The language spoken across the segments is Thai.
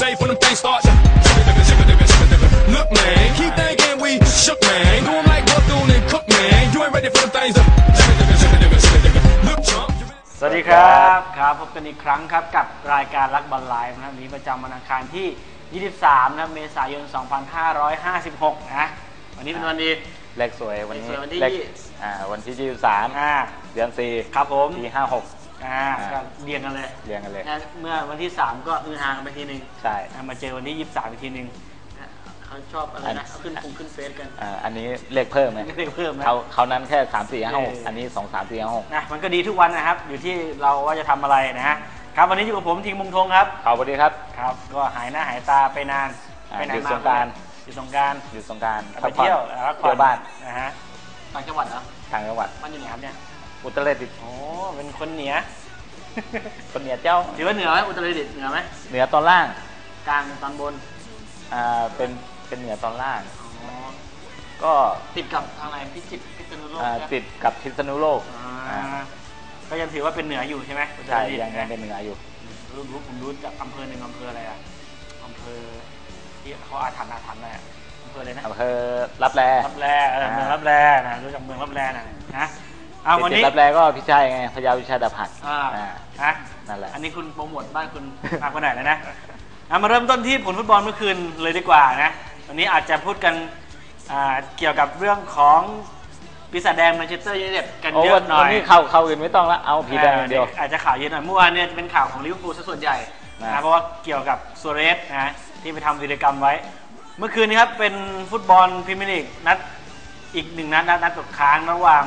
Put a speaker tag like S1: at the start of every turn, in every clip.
S1: safe when them things start. Look, man, keep thinking we shook, man. Do 'em like Bethune and Cook, man. You ain't ready for them things. Look, chump.
S2: สวัสดีครับ ครับพบกันอีกครั้งครับกับรายการรักบอลไลฟ์นะครับวันนี้ประจำวันอังคารที่ 23 นะครับเมษายน 2556 นะ วันนี้เป็นวันดี
S3: เลขสวยวันนี้
S2: เลขสวยวันที่
S3: เลข
S2: ยี่
S3: อ่าวันที่ 23
S2: อ่า
S3: เดือน4
S2: ครับผม
S3: ปี56
S2: อ่า
S3: อ่า
S2: ก็เรียงกันเลย
S3: เรียงกันเลย
S2: นะเมื่อวันที่ 3 ก็คือห่างกันไปทีหนึ่ง
S3: ใช่
S2: นะมาเจอวันที่ 23 อีกทีหนึ่งนะเขาชอบอะไรนะเอาขึ้นคงขึ้นเฟซกัน
S3: อ่าอันนี้เลขเพิ่มไหม
S2: เรียกเพิ่มนะ
S3: เขาเขานั้นแค่3 4 5
S2: เออ
S3: 6อันนี้2 3 4 5 6
S2: นะมันก็ดีทุกวันนะครับ อยู่ที่เราว่าจะทำอะไรนะฮะครับวันนี้อยู่กับผมทิงมงทงครับ
S3: ขอบคุณครับ
S2: ครับ ก็หายหน้าหายตาไปนาน
S3: อ่า
S2: ไปไหน
S3: หยุด
S2: มา
S3: สงกรานต์
S2: อยู่สงกราร
S3: อยู่สงกราร
S2: ไปเที่ยวพักผ่
S3: เที่
S2: อย
S3: วนบ้าน
S2: นะฮะต่างจังหวัดเหรอ
S3: ทางจังหวัด
S2: มันอยู่ไหนครับเนี่ย
S3: อุตรดิตถ์
S2: โอ้เป็นคนเหนือ
S3: คนเหนือเจ้า
S2: ถือว่าเหนือไหมอุตรดิตถ์เหนือไหม
S3: เหนือตอนล่าง
S2: กลางตอนบน
S3: อ่าเป็นเป็นเหนือตอนล่าง
S2: อ๋อ
S3: ก็
S2: ติดกับทางไหนพิจิตรพิษณุโลก
S3: อ่า
S2: ใช่ไหม
S3: ติดกับพิษณุโลก
S2: อ่า
S3: อ่า
S2: ก็ยังถือว่าเป็นเหนืออยู่ใช่ไหมอุตร
S3: ใช่
S2: ดิตถ์
S3: ยังยัง
S2: นะ
S3: เป็นเหนืออยู่
S2: รู้รู้ผมรู้จากอำเภอหนึ่งอำเภออะไรอะอำเภอที่เขาอาถรรพ์อาถรรพ์อะไรอะอำเภออะไรนะ
S3: อำเภอรับแล
S2: รับแลเออเมืองรับแลนะรู้จักเมืองรับแลนะนะเอา
S3: ติด
S2: วัน
S3: ติด
S2: นี้
S3: รับแลก็พิชัยไงพญาวิชัยดาบหัก
S2: อ่า
S3: อ่า
S2: ฮะ
S3: นั่นแหละ
S2: อันนี้คุณโปรโมทบ้านคุณมากกว่าไหนแล้วนะเอามาเริ่มต้นที่ผลฟุตบอลเมื่อคืนเลยดีกว่านะวันนี้อาจจะพูดกันอ่าเกี่ยวกับเรื่องของปีศาจแดงแมนเชสเตอร์ยูไนเต็ดกัน
S3: โอ้
S2: เย
S3: วั
S2: อะหน่อย
S3: นนี้เข้าเข้าอื่นไม่ต้องละเอาผีแดงอย่างเดียว
S2: อาจจะข่าวเยอะหน่อยเมื่อวานเนี่ยจะเป็นข่าวของลิเวอร์พูลซะส่วนใหญ่
S3: นะ
S2: นะเพราะว่าเกี่ยวกับซัวเรสนะที่ไปทำวีรกรรมไว้ เมื่อคืนนี้ครับเป็นฟุตบอลพรีเมียร์ลีกนัดอีกหนึ่งนัดนัดนัดตกค้างระหว่าง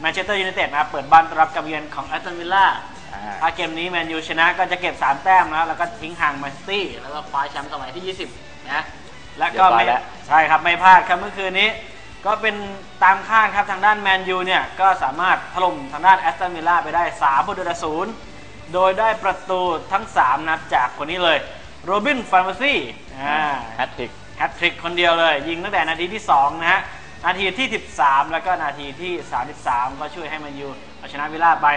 S2: แมนเชสเตอร์ยูไนเต็ดนะเปิดบ้านต้อนรับกับเยือนของแอสตันวิลล่า
S3: อ่า
S2: ถ้าเกมนี้แมนยูชนะก็จะเก็บ 3 แต้มนะแล้วก็ทิ้งห่างแมนซิตี้แล้วก็คว้าแชมป์สมัยที่ 20 นะและก็ไม่
S3: เรียบร้อยแล้ว
S2: ใช่ครับไม่พลาดครับเมื่อคืนนี้ ก็เป็นตามคาดครับทางด้านแมนยูเนี่ย ก็สามารถถล่มทางด้านแอสตันวิลล่าไปได้3ประตูต่อศูนย์โดยได้ประตูทั้ง 3 นัดจากคนนี้เลยโรบินฟานเมซี่อ่า
S3: แฮตทริก
S2: แฮตทริกคนเดียวเลย ยิงตั้งแต่นาทีที่ 2 นะฮะ นาทีที่ 13 แล้วก็นาทีที่ 33 ก็ช่วยให้แมนยูเอาชนะวิลล่าไป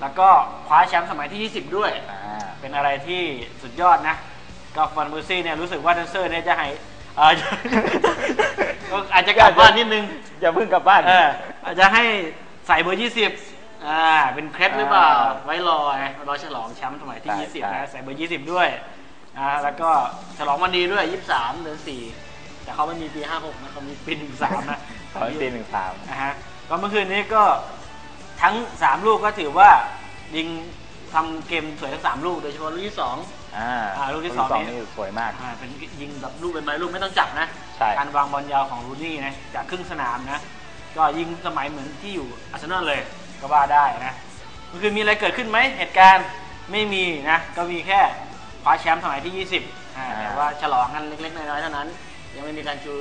S2: แล้วก็คว้าแชมป์สมัยที่ 20 ด้วย
S3: อ่า
S2: เป็นอะไรที่สุดยอดนะ ก็ฟันเมอร์ซี่เนี่ยรู้สึกว่าเดนเซอร์เนี่ยจะให้เอ่อ ก็อาจจะกลับบ้านนิดนึง
S3: อย่าเพิ่งกลับบ้าน
S2: เอออาจจะให้ใส่เบอร์ 20 อ่า เป็นเคล็ดหรือเปล่า
S3: อ่า
S2: ไว้รอไงรอฉลองแชมป์สมัยที่
S3: ใช่
S2: 20
S3: ใช่
S2: นะ ใส่เบอร์ 20 ด้วย อ่า แล้วก็ฉลองวันดีด้วย 23 เดือน 4 แต่เขาไม่มีปี 56 นะเขามีปี 13 นะ
S3: ตอนตีหนึ่งสาม
S2: นะฮะก็เมื่อคืนนี้ก็ทั้ง3ลูกก็ถือว่ายิงทำเกมสวยทั้ง3ลูกโดยเฉพาะลูกที่2
S3: อ่า
S2: อ่าลูกที่สองนี่
S3: นี่สวยมาก
S2: อ่าเป็นยิงแบบลูกเป็นไม้ลูกไม่ต้องจับนะ
S3: ใช่
S2: การวางบอลยาวของรูนี่นะจากครึ่งสนามนะ ก็ยิงสมัยเหมือนที่อยู่อาร์เซนอลเลยก็ว่าได้นะเมื่อคืนมีอะไรเกิดขึ้นไหมเหตุการณ์ไม่มีนะ ก็มีแค่คว้าแชมป์สมัยที่ 20อ่าแต่ว่าฉลองกันเล็กๆน้อยๆเท่านั้น ยังไม่มีการชู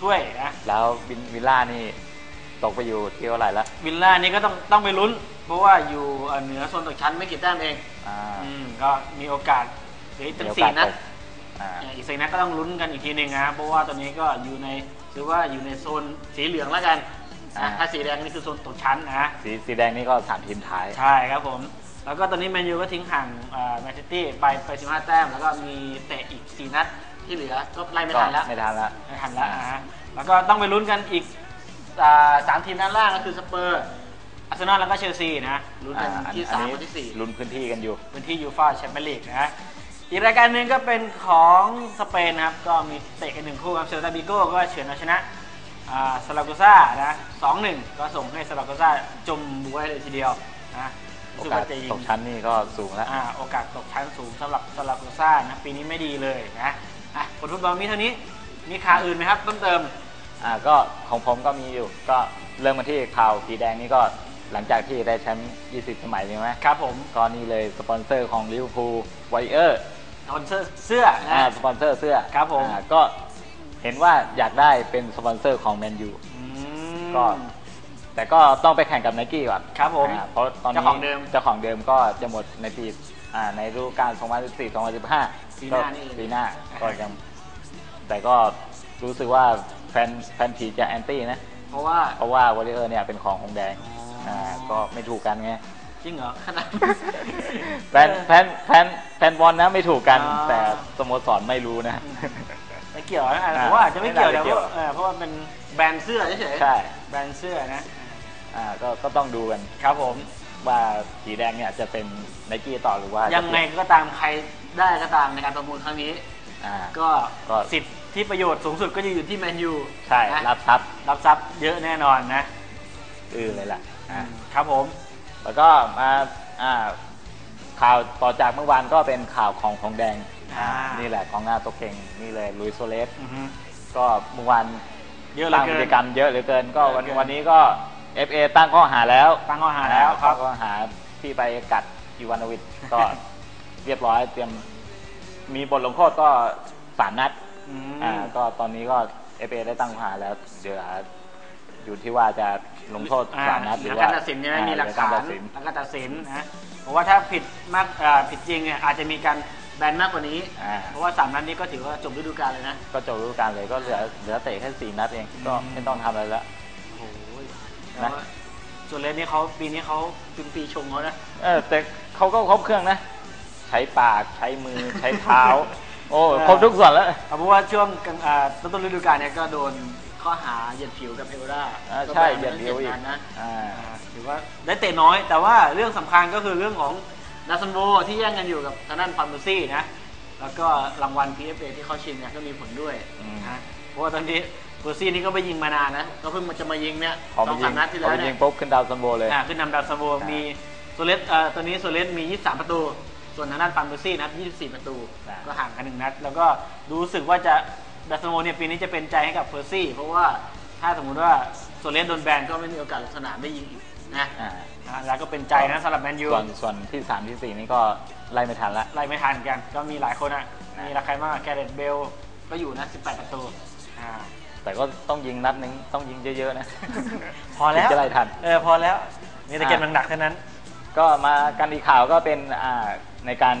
S2: ถ้วยนะ
S3: แล้ววินวิลล่านี่ตกไปอยู่ที่เท่าไหร่ละ
S2: วิลล่านี่ก็ต้องต้องไปลุ้น เพราะว่าอยู่เอ่อเหนือโซนตกชั้นไม่กี่แต้มเอง
S3: อ่า
S2: อืมก็มีโอกาสเหลืออีกตั้ง
S3: มีโอ
S2: สี่
S3: กาส
S2: นัด
S3: ตกอ่า
S2: อ่าอีกสี่นัดก็ต้องลุ้นกันอีกทีหนึ่งนะเพราะว่าตอนนี้ก็อยู่ในถือว่าอยู่ในโซนสีเหลืองแล้วกันนะถ้าสีแดงนี่คือโซนตกชั้นนะ
S3: สีสีแดงนี่ก็สามทีมท้าย
S2: ใช่ครับผม แล้วก็ตอนนี้แมนยูก็ทิ้งห่างแมนเชสเตอร์ไปไป 15 แต้ม แล้วก็มีเตะอีก 4 นัด ที่เหลือก็ไล่ไม่
S3: ก็
S2: ทันแล้ว
S3: ไม่ทันละ
S2: ไม่ทันแล้วนะแล้วก็ต้องไปลุ้นกันอีกอ่าสามทีมด้านล่างก็คือสเปอร์อาร์เซนอลแล้วก็เชลซีนะลุ้นกัน
S3: อ่าอัน
S2: ที่
S3: อัน
S2: สาม
S3: นี้
S2: กับที่สี่
S3: ลุ้นพื้นที่กันอยู่
S2: พื้นที่ยูฟ่าแชมเปี้ยนลีกนะอีกรายการหนึ่งก็เป็นของสเปนนะครับ ก็มีเตะกันหนึ่งคู่ครับเซลตาบิโก้ก็เฉือนเอาชนะซาลาโกซ่านะสองหนึ่งก็ส่งให้ซาลาโกซ่าจมบวยเลยทีเดียวนะ
S3: โอ
S2: รู้สึก
S3: กาส
S2: ว่าจะยิง
S3: ตกชั้นนี่ก็สูงแล้ว
S2: อ่าโอกาสตกชั้นสูงสำหรับซาลาโกซ่านะปีนี้ไม่ดีเลยนะ อะผลฟุตบอลมีเท่านี้ มีข่าวอื่นไหมครับเพิ่มเติม
S3: อ่าก็ของผมก็มีอยู่ก็เริ่มมาที่ข่าวสีแดงนี่ก็หลังจากที่ได้แชมป์ 20 สมัยใช่ไหม
S2: ครับผม
S3: ก็นี่เลยสปอนเซอร์ของลิเวอร์พูลไวเออร์
S2: สปอนเซอร์เสื้อ
S3: อ่า
S2: นะ
S3: สปอนเซอร์เสื้อ
S2: ครับผม
S3: อ่าก็เห็นว่าอยากได้เป็นสปอนเซอร์ของแมนยู
S2: อืม
S3: ก็ แต่ก็ต้องไปแข่งกับไนกี้ก่อน
S2: ครับผม
S3: อ่าเพราะตอนนี้
S2: เจ้าของเดิม
S3: เจ้าของเดิมก็จะหมดในปี อ่าในฤดูกาล 2014 2015
S2: ปีหน้านี่เอง
S3: ปีหน้า
S2: อ่า
S3: ก็ยังแต่ก็รู้สึกว่าแฟนแฟนผีจะแอนตี้นะ
S2: เพราะว่า
S3: เพราะว่าวอลเลอร์เนี่ยเป็นของหงแดง
S2: อ๋ออ่
S3: อ่าก็ไม่ถูกกันไง
S2: จริงเหรอขนาด
S3: แฟนแฟนแฟนแฟนบอลนะไม่ถูกกัน
S2: อ่า
S3: แต่สโมสรไม่รู้นะ
S2: ไม่เกี่ยวนะอะ
S3: อ่า
S2: ผมว่าอาจจะไม่เกี่ยว
S3: ไม่
S2: แต่
S3: น่าจะเกี่ยว
S2: ว่าเออเพราะว่าเป็นแบรนด์เสื้อเฉยๆ
S3: ใช่
S2: แบรนด์เสื้อนะ
S3: อ่าก็ก็ต้องดูกัน
S2: ครับผม
S3: ว่าสีแดงเนี่ยจะเป็นไนกี้ต่อหรือว่าจะ
S2: ยังไงก็ตามใครได้ก็ตามในการประมูลครั้งนี้
S3: อ่า
S2: ก็
S3: ก็
S2: สิทธิ์ที่ประโยชน์สูงสุดก็จะอยู่ที่แมนยู
S3: ใช่
S2: นะ
S3: รับทรัพย์
S2: รับทรัพย์เยอะแน่นอนนะ
S3: อือเลยล่ะอ่า
S2: ครับผม
S3: แล้วก็มาอ่าข่าวต่อจากเมื่อวานก็เป็นข่าวของของแดง
S2: อ่า
S3: นี่แหละของหน้าตัวเก่งนี่เลยลุยโซเลส
S2: อือฮึ
S3: ก็เมื่อวาน
S2: เยอะเหลือ
S3: ตั้ง
S2: เกิ
S3: กิ
S2: น
S3: จกรรมเยอะเหลือเกินก็วัน
S2: เยอะเกิน
S3: วันนี้ก็ FA ตั้งข้อหาแล้ว
S2: ตั้งข้อหาแล้วครับ
S3: ตั้งข้อหาที่ไปกัดอีวานอวิชก็เรียบร้อยเตรียมมีบทลงโทษก็สามนัด
S2: อืม
S3: อ่าก็ตอนนี้ก็ FA ได้ตั้งข้อหาแล้วเดี๋ยวอยู่ที่ว่าจะลงโทษ
S2: อ่า
S3: สามนัดห
S2: ห
S3: รื
S2: รือ
S3: อ
S2: การ
S3: ว่า
S2: ตัดสินใช่ไหม
S3: อ่
S2: มีหลัก
S3: รือ
S2: ฐาน
S3: ตัดสิน
S2: แล้วก็ตัดสินนะเพราะว่าถ้าผิดมากอ่าผิดจริงเนี่ยอาจจะมีการแบนมากกว่านี้
S3: อ่า
S2: เพราะว่าสามนัดนี้ก็ถือว่าจบฤดูกาลเลยนะ
S3: ก็จบฤดูกาลเลยก็เหลือเหลือเตะแค่สี่นัดเอง ก็
S2: อืม
S3: ไม่ต้องทำอะไรแล้ว
S2: โอ้โห
S3: นะ
S2: แต่ว่าส่วนเลนนี่เขาปีนี้เขาเป็นปีชงเขานะ
S3: เออแต่เขาก็ครบเครื่องนะ ใช้ปากใช้มือใช้เท้า โอ้ครบทุกส่วนแล้ว
S2: เพราะว่าช่วงกลางอ่าต้นต้นฤดูกาลเนี่ยก็โดนข้อหาเหยียดผิวกับเอเวอร่า
S3: อ่า
S2: ก็
S3: ใช่
S2: แบน
S3: เหยียด
S2: ไป
S3: เดียวอีก
S2: ตั้งจ็ดนัดนะ
S3: อ่า
S2: อ่าถือว่าได้เตะน้อย แต่ว่าเรื่องสำคัญก็คือเรื่องของดัซันโบที่แย่งกันอยู่กับทางด้านฟันเบอร์ซี่นะแล้วก็รางวัล PFA ที่เขาชิงเนี่ยก็มีผลด้วย
S3: อืม
S2: นะเพราะว่าตอนนี้เบ อร์ซี่นี่ก็ไปยิงมานานนะ ก็เพิ่งมันจะมายิงเนี่ย
S3: พอ
S2: ส
S3: ไป
S2: อง
S3: ยิ
S2: สาม
S3: ง
S2: นัดที่
S3: พ
S2: แล้
S3: อ
S2: ว
S3: ไปยิ
S2: เนี่
S3: ง
S2: ย
S3: ปุ๊บขึ้นดาวซันโบเลย
S2: อ่าขึ้นนำดัซันโบมีโซเลสเอ่อตอนนี้โซเลสมี 23 ประตู ส่วนทางด้านฟันเบอร์ซี่นะ24 ประตู
S3: อ่า
S2: ก็ห่างกันหนึ่งนัด แล้วก็รู้สึกว่าจะดัซันโบเนี่ยปีนี้จะเป็นใจให้กับเฟอร์ซี่ เพราะว่าถ้าสมมุติว่าโซเลสโดนแบนก็ไม่มีโอกาสลงสนามได้ยิงอีกนะ
S3: อ่า
S2: อ่าแล้วก็เป็นใจนะสำหรับแมนยู
S3: ส่วนส่วนที่สามที่สี่นี่ก็ไล่ไม่ทันละ
S2: ไล่ไม่ทันกันก็มีหลายคนอะ
S3: นะ
S2: มีราใครบ้างแกเรตเบลก็อยู่นะ 18 ประตูอ่า
S3: แต่ก็ต้องยิงนัดหนึงต้องยิงเยอะๆนะ
S2: พอแล้ว
S3: ถึงจะไล่ทัน
S2: เออพอแล้วมีแต่เกมหนักๆเท่านั้น
S3: ก็มากันอีกข่าวก็เป็นอ่าในการ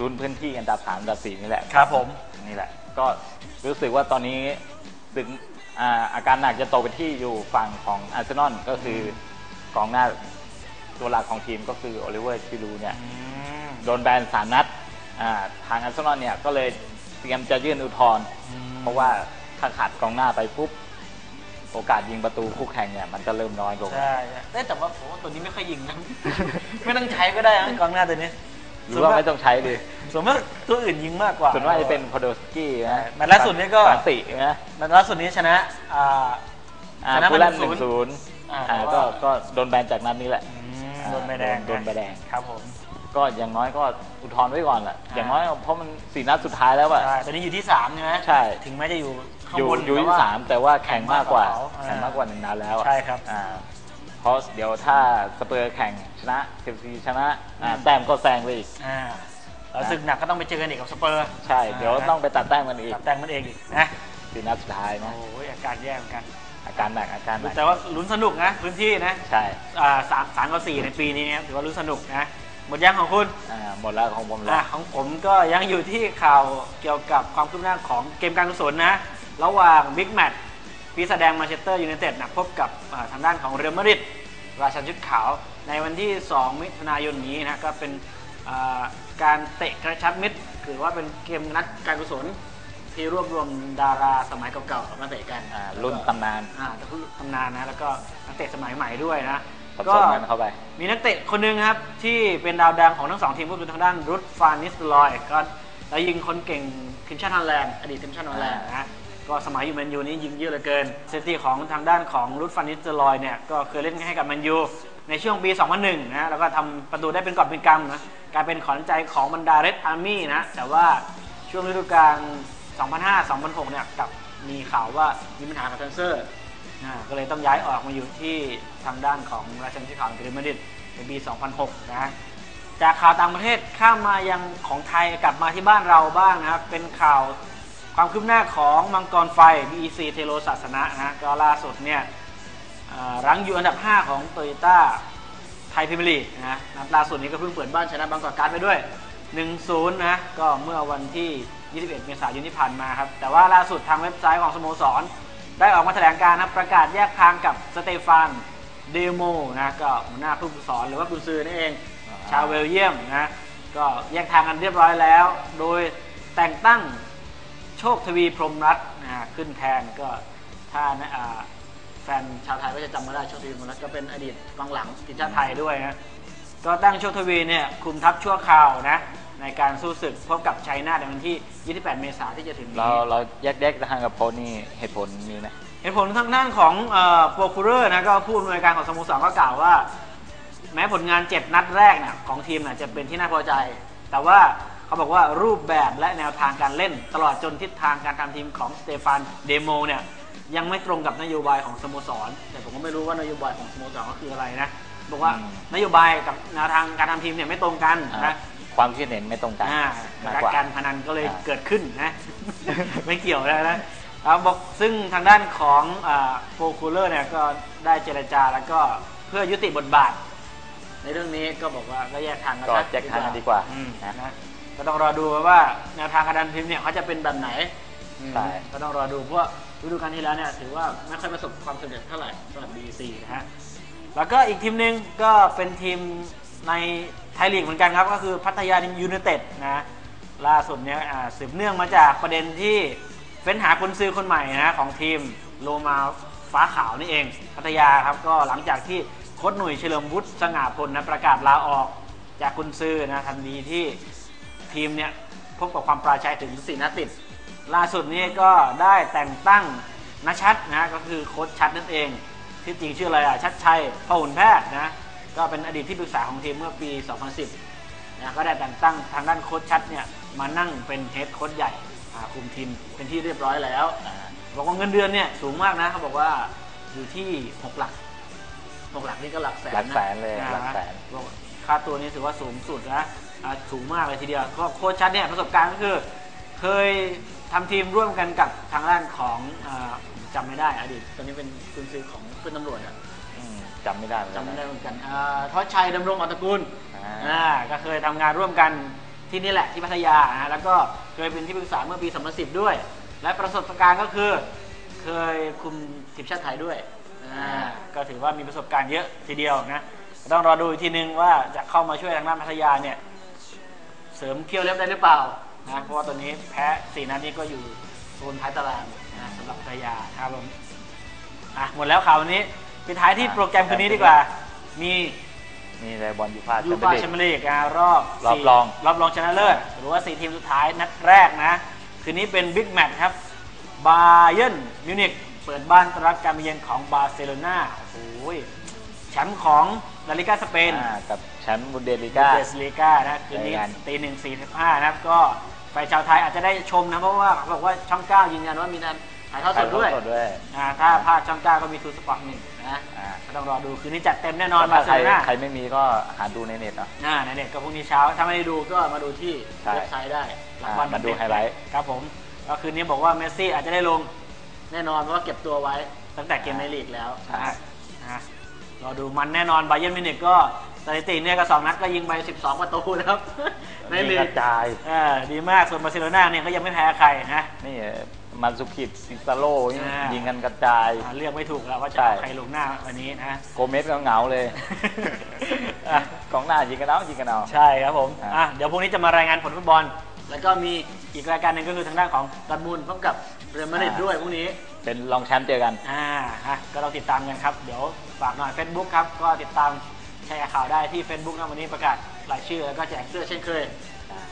S3: ลุ้นพื้นที่อันดับสามอันดับสี่นี่แหละ
S2: ครับผม
S3: นี่แหละ ก็รู้สึกว่าตอนนี้สึกอ่าอาการหนักจะตกไปที่อยู่ฝั่งของอาร์เซนอลก็คือกองหน้าตัวหลักของทีมก็คือโอลิเวอร์ชิลูเนี่ย โดนแบนสามนัดอ่าทางอาร์เซนอลเนี่ยก็เลยเตรียมจะยื่นอุทธรณ์เพราะว่า ถ้าขาดกองหน้าไปปุ๊บโอกาสยิงประตูคู่แข่งเนี่ยมันก็เริ่มน้อยลง
S2: ใช่ใช่แต่ว่าผมว่าตัวนี้ไม่ค่อยยิงนะ ไม่ต้องใช้ก็ได้นะกองหน้าตัวนี้
S3: หรือว่าไม่ต้องใช้ดิ
S2: ส่วนมากตัวอื่นยิงมากกว่า
S3: ส่วนมากจะเป็นพอโดสกี้นะ
S2: แมตช์ล่าสุดนี่ก็
S3: สันตินะ
S2: แมตช์ล่าสุดนี้ชนะอ่า
S3: อ่า
S2: ชนะ
S3: ฟูลแลม
S2: ไป
S3: หนึ่งศูนย์
S2: อ่า
S3: อ่า
S2: แต่ว่า
S3: ก็ก็โดนแบนจากนั้นนี่แหละ
S2: อืม
S3: อ่า
S2: โดนใบแดงะ
S3: โดนใบแดง
S2: ครับผม
S3: ก็อย่างน้อยก็อุทธรณ์ไว้ก่อนแหละ
S2: อ่า
S3: อย่างน้อยเพราะมันสี่นัดสุดท้ายแล้วอะ
S2: ใช่ตอนนี้อยู่ที่สามใช่ไหม
S3: ใช่
S2: ถึงแม้จะอยู่ ข้าง
S3: อยู่
S2: บน
S3: อยู่
S2: แต่
S3: ที่
S2: ว่า
S3: สามแต่ว่าแข่งมากกว่า
S2: อ่า
S3: แข่งมากกว่าหนึ่งนัดแล้วอะ
S2: ใช่ครับ
S3: อ่าเพราะเดี๋ยวถ้าสเปอร์แข่งชนะเชลซีชนะอ่า
S2: อืม
S3: แต้มก็แซงไปอีก
S2: อ่าแล้วศึกหนักก็ต้องไปเจอกันอีกกับสเปอร์
S3: ใช่เดี๋ยวต้องไปตัดแต้มกันอีก
S2: ตัดแต่งมันเองอีกนะ
S3: สี่นัดสุดท้ายนะ
S2: โอ้ยอาการแย่เหมือนกัน
S3: อาการหนักอาการหนัก
S2: แต่ว่าลุ้นสนุกนะพื้นที่นะ
S3: ใช่
S2: อ่าสามสามกับสี่ในปีนี้นะครับถือว่าลุ้นสนุกนะหมดยังของคุณ
S3: อ่าหมดแล้วของผมแล้
S2: อะ
S3: ว
S2: ของผมก็ยังอยู่ที่ข่าวเกี่ยวกับความคืบหน้าของเกมการกุศลนะ ระหว่างบิ๊กแมตช์ปีแสดงมาเชสเตอร์ยูไนเต็ดนะพบกับอ่าทางด้านของเรอัลมาดริดราชันชุดขาว ในวันที่ 2 มิถุนายนนี้นะก็เป็นอ่าการเตะกระชับมิตรถือว่าเป็นเกมนัดการกุศลที่รวบรวมดาราสมัยเก่าๆมาเตะกัน
S3: อ่ารุ่นตำนาน
S2: อ่าตำนานนะแล้วก็นักเตะสมัยใหม่ด้วยนะ
S3: ผสมกันเข้าไป
S2: มีนักเตะคนหนึ่งครับที่เป็นดาวดังของทั้งสองทีมก็คือทางด้านรุดฟานิสลอยก็แล้วยิงคนเก่งทีมชาติฮอลแลนด์อดีตทีมชาติฮอลแลนด์นะ ก็สมัยอยู่แมนยูนี่ยิงเยอะเหลือเกินสถิติของทางด้านของรุดฟานิสลอยเนี่ยก็เคยเล่นให้กับแมนยูในช่วงปี 2001 นะแล้วก็ทำประตูได้เป็นกอบเป็นกำนะกลายเป็นขวัญใจของบรรดาเรดอาร์มี่นะแต่ว่าช่วงฤดูกาล 2005-2006 เนี่ยกับมีข่าวว่ามีปัญหากับเทนเซอร์ก็เลยต้องย้ายออกมาอยู่ที่ทางด้านของราชันชิขาวเรอัลมาดริดในปี 2006นะฮะจากข่าวต่างประเทศข้ามมายังของไทยกลับมาที่บ้านเราบ้างนะครับเป็นข่าว ความคืบหน้าของมังกรไฟ BEC เทโลศาสนะนะก็ล่าสุดเนี่ยรั้งอยู่อันดับ 5 ของโตโยต้าไทยพรีเมียร์ลีนะนัดล่าสุดนี้ก็เพิ่งเปิดบ้านชนะบางกอกการ์ดไปด้วย 1-0 นะ ก็เมื่อวันที่ 21 เมษายนที่ผ่านมาครับ แต่ว่าล่าสุดทางเว็บไซต์ของสโมสร ได้ออกมาแถลงการนะประกาศแยกทางกับสเตฟานเดโมนะก็หัวหน้าผู้ฝึกสอนหรือว่ากุนซือนั่นเอง
S3: อ
S2: ชาวเบลเยียมนะก็แยกทางกันเรียบร้อยแล้ว โดยแต่งตั้ง โชคทวีพรหมรัตน์นะฮะขึ้นแทนก็ถ้านะอ่าแฟนชาวไทยก็จะจำมาได้โชคทวีพรหมรัตน์ก็เป็นอดีตกองหลังทีมชาติไทยด้วยนะก็ตั้งโชคทวีเนี่ยคุมทัพชั่วคราวนะในการสู้ศึกพบกับไชน่าในวันที่ 28 เมษายนที่จะถึงนี้
S3: เราเราแยกแยกทางกับโพสต์นี่เหตุผลมีไหม
S2: เหตุผลทางด้านของโปรคูเรอร์นะก็ผู้อำนวยการของสโมสรก็กล่าวว่า แม้ผลงาน 7 นัดแรกเนี่ยของทีมน่ะจะเป็นที่น่าพอใจ แต่ว่า เขาบอกว่ารูปแบบและแนวทางการเล่น ตลอดจนทิศทางการทำทีมของสเตฟานเดโมเนี่ยยังไม่ตรงกับนโยบายของสโมสร แต่ผมก็ไม่รู้ว่านโยบายของสโมสรก็คืออะไรนะบอกว่า
S3: อืม
S2: นโยบายกับแนวทางการทำทีมเนี่ยไม่ตรงกัน
S3: อ่า
S2: นะ
S3: ความคิดเห็นไม่ตรงกัน
S2: อ่ามา
S3: กกว่า
S2: การพนันก็เลย
S3: อ่า
S2: เกิดขึ้นนะ ไม่เกี่ยวแล้วนะอ่าบอกซึ่งทางด้านของโปรคูลเลอร์เนี่ยก็ได้เจรจาแล้วก็เพื่อยุติบทบาท ในเรื่องนี้ก็บอกว่าก็แยกทางกัน
S3: ก็
S2: ซะ
S3: แยกทางกันดีกว่า
S2: อืม
S3: นะ
S2: นะ ก็ต้องรอดูว่าแนวทางการดันทีมเนี่ยเขาจะเป็นแบบไหนอืม
S3: ใช่
S2: ก็ต้องรอดูเพราะว่าฤดูกาลที่แล้วเนี่ยถือว่าไม่ค่อยประสบความสำเร็จเท่าไหร่สำหรับ BC นะฮะแล้วก็อีกทีมหนึ่งก็เป็นทีมในไทยลีกเหมือนกันครับ ก็คือพัทยายูไนเต็ดนะล่าสุดเนี่ยอ่าสืบเนื่องมาจากประเด็นที่เฟ้นหาคนซื้อคนใหม่นะของทีมโลมาฟ้าขาวนี่เอง พัทยาครับก็หลังจากที่โค้ชหนุ่ยเฉลิมวุฒิสง่าพลนะประกาศลาออกจากคุณซื้อนะทันทีที่ ทีมเนี่ยพบกับความปราชัยถึง4นัดติด ล่าสุดนี้ก็ได้แต่งตั้งนชัดนะก็คือโค้ชชัดนั่นเองที่จริงชื่ออะไรอะชัดชัยพหุลแพทย์นะก็เป็นอดีตที่ปรึกษาของทีมเมื่อปี 2010นะก็ได้แต่งตั้งทางด้านโค้ชชัดเนี่ยมานั่งเป็นเฮดโค้ชใหญ่อ่าคุมทีมเป็นที่เรียบร้อยแล้ว
S3: อ่า
S2: บอกว่าเงินเดือนเนี่ยสูงมากนะเขาบอกว่าอยู่ที่6หลัก6หลักนี่ก็หลักแสนนะ
S3: หลักแสนเลย
S2: อ่า
S3: หลักแสน
S2: บอกว่าค่าตัวนี้ถือว่าสูงสุดนะอ่า สูงมากเลยทีเดียวก็โค้ชชัดเนี่ยประสบการณ์ก็คือ เคยทำทีมร่วมกันกับทางด้านของอาจำไม่ได้อดีตตอนนี้เป็นคุณซื้อของเพื่อนตำรวจอะ
S3: อืมจำไม่ได้เหมือนกั
S2: จำ
S3: น
S2: ไม่
S3: นะ
S2: ได้เหมือนกันอ่าทอดชัยดำรงอัตตระกูล
S3: อ่า
S2: อ่าก็เคยทำงานร่วมกันที่นี่แหละที่พัทยานะฮะแล้วก็เคยเป็นที่ปรึกษาเมื่อปี2010 ด้วย และประสบการณ์ก็คือ เคยคุมทีมชาติไทยด้วยอ่าก็ถือว่ามีประสบการณ์เยอะทีเดียวนะต้องรอดูอีกทีนึงว่าจะเข้ามาช่วยทางด้านพัทยาเนี่ย เสริมเคี่ยวเล็บได้หรือเปล่านะเพราะว่าตอนนี้แพ้สี่นัดนี้ก็อยู่โซนท้ายตารางนะสำหรับพัทยาครับผมอะหมดแล้วข่าววันนี้ปิดท้ายที่โปรแกรมคืนนี้ดีกว่า มี
S3: มีอะไรบอลยูฟ่า
S2: ยู
S3: แชมเปี้
S2: ฟ่าย
S3: น
S2: แชม
S3: ลีก
S2: เปี้ยนลีกอะรอบ
S3: รอบ
S2: สี่
S3: รอง
S2: รอบรองชนะเลิศหรือว่า4ทีมสุดท้ายนัดแรกนะคืนนี้เป็นบิ๊กแมตช์ครับบาเยิร์นมิวนิกเปิดบ้านต้อนรับการมาเยือนของบาร์เซโลนาโอ้ยแชมป์ของลาลิกาสเปน
S3: อ่ากับแช มป์บุนเดสลี
S2: เด
S3: กา
S2: สลีกานะคืนนี้
S3: รายงาน
S2: ตีหนึ่งสี่สิบห้านะครับ ก็แฟนชาวไทยอาจจะได้ชมนะเพราะว่าเขาบอกว่าช่องเก้ายืนยันว่ามีการถ่ายทอดสดด้วย
S3: สดด้วย
S2: อ่าถ้าภาคช่องเก้าก็มีทูสปอร์ตหนึ่งนะ
S3: อ่า
S2: ก็ต้องรอดูคืนนี้จัดเต็มแน่นอน
S3: ถ้า
S2: บาร์เซ
S3: ใคร
S2: โลนา
S3: ใครไม่มีก็หาดูในเน็ตเนาะ
S2: อ่าในเน็ตก็พรุ่งนี้เช้า ถ้าไม่ได้ดูก็มาดูที่
S3: ใช่
S2: เว็บไซต์ได้ราง
S3: อ่า
S2: วัล
S3: มาดูไฮไลท์
S2: ครับผมก็คืนนี้บอกว่าเมสซี่อาจจะได้ลงแน่นอนเพราะว่าเก็บตัวไว้ตั้งแต่เกมในลีกแล้ว
S3: ใช่
S2: นะรอดูมันแน่นอนบาเยิร์นมิวนิกก็สถิติเนี่ยก็สองนัดก็ยิงไป 12 ประตูนะครับใน
S3: มี
S2: ลี
S3: ก
S2: ก
S3: ระจาย
S2: เออดีมากส่วนบาร์เซโลนาเนี่ยก็ยังไม่แพ้ใครนะ
S3: นี่มันสุกิดซิซาโล
S2: อ่ายิ
S3: ยิงกันกระจาย
S2: อ่าเลือกไม่ถูกแล้วว่าจะ
S3: ใช่
S2: เอาใครลงหน้าวันนี้นะ
S3: โกเมสก็เหงาเลย
S2: อะ
S3: กองหน้ายิงกันเอายิงกันเอา
S2: ใช่ครับผม
S3: อะ
S2: อะเดี๋ยวพรุ่งนี้จะมารายงานผลฟุตบอล แล้วก็มีอีกรายการหนึ่งก็คือทางด้านของดอร์ทมูลพบกับเรอัลมาดริดด้วยพรุ่งนี้
S3: เป็นรองแชมป์เจอกัน
S2: อ่าฮะก็เราติดตามกันครับ เดี๋ยวฝากหน่อย Facebook ครับก็ติดตาม แชร์ข่าวได้ที่ Facebook นะวันนี้ประกาศรายชื่อแล้วก็แจกเสื้อเช่นเคย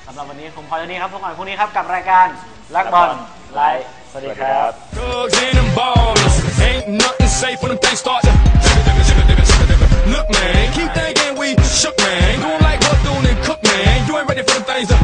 S2: สำหรับวันนี้ผมพอเท่านี้ครับพบกันพรุ่งนี้ครับกับรายการลักบอลไลฟ์สวัสดีครับ
S1: Ain't nothing safe when them things start to Look man, keep thinking we shook man Doing like Bethune and Cook man You ain't ready for them things to